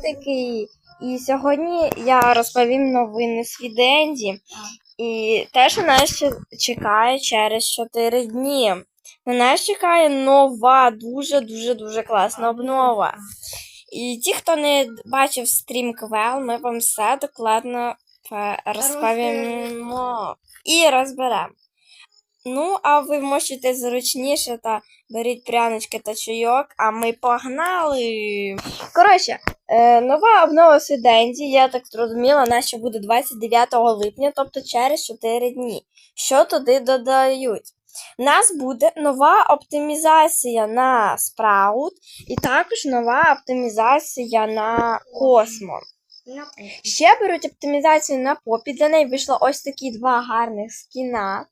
Справутики. І сьогодні я розповім новини з Фіденді. І те, що нас чекає через 4 дні. На нас чекає нова, дуже-дуже дуже класна обнова. І ті, хто не бачив стрім Квел, ми вам все докладно розповімо і розберемо. Ну, а ви можете зручніше та беріть прянички та чайок, а ми погнали. Коротше, е, нова обнова Сиденді, я так зрозуміла, наша буде 29 липня, тобто через 4 дні. Що туди додають? У нас буде нова оптимізація на Sprout і також нова оптимізація на Космо. Ще беруть оптимізацію на попі. Для неї вийшло ось такі два гарних скіна.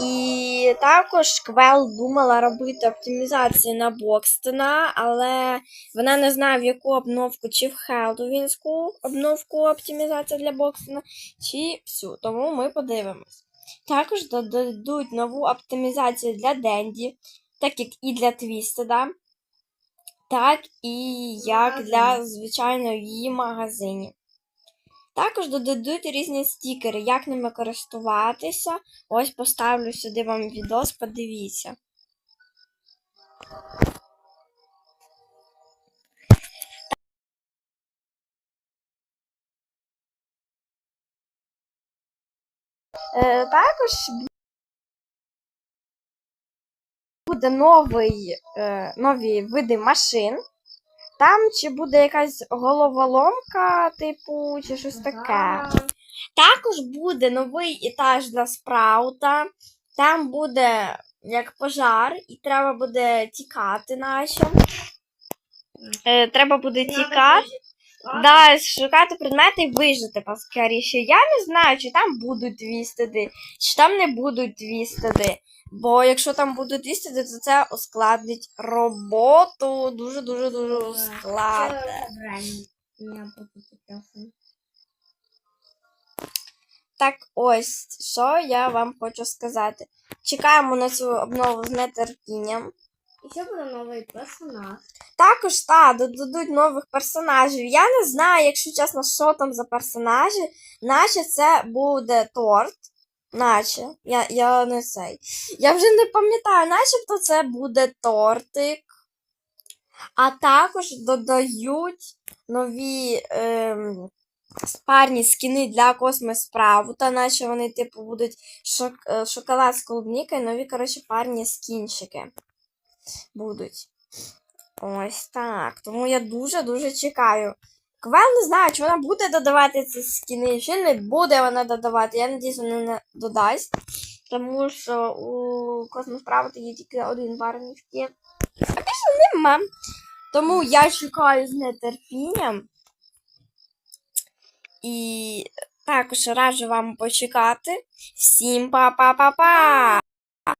І також Квел думала робити оптимізацію на Бокстона, але вона не знає, в яку обновку, чи в Хелдовінську обновку оптимізація для Бокстона, чи всю. Тому ми подивимось. Також додадуть нову оптимізацію для Денді, так як і для Твістеда, так і як для звичайної її магазинів. Також додадуть різні стікери, як ними користуватися. Ось поставлю сюди вам відос, подивіться. Е, також буде новий, е, нові види машин. Там чи буде якась головоломка, типу, чи щось таке. Також буде новий етаж для спраута. Там буде як пожар, і треба буде тікати наче. Е, треба буде тікати. Да, шукати предмети і вижити поскоріше. Я не знаю, чи там будуть твістеди, чи там не будуть твістеди. Бо якщо там будуть твістеди, то це ускладнить роботу. Дуже-дуже дуже ускладнить. Так ось, що я вам хочу сказати. Чекаємо на цю обнову з нетерпінням. Еще буде новий персонаж. Також та додадуть нових персонажів. Я не знаю, якщо чесно, що там за персонажі. Наче це буде торт. Наче. Я, я не цей. Я вже не пам'ятаю, начебто це буде тортик. А також додають нові ем, парні скіни для космосправу, та наче вони, типу, будуть шок, е, шоколад з клубнікою, нові, коротше, парні скінчики будуть. Ось так. Тому я дуже-дуже чекаю. Квел не знаю, чи вона буде додавати ці скіни, чи не буде вона додавати. Я надіюсь, вона не додасть. Тому що у космосправи є тільки один парний скін. А більше нема. Тому я чекаю з нетерпінням. І також раджу вам почекати. Всім па-па-па-па!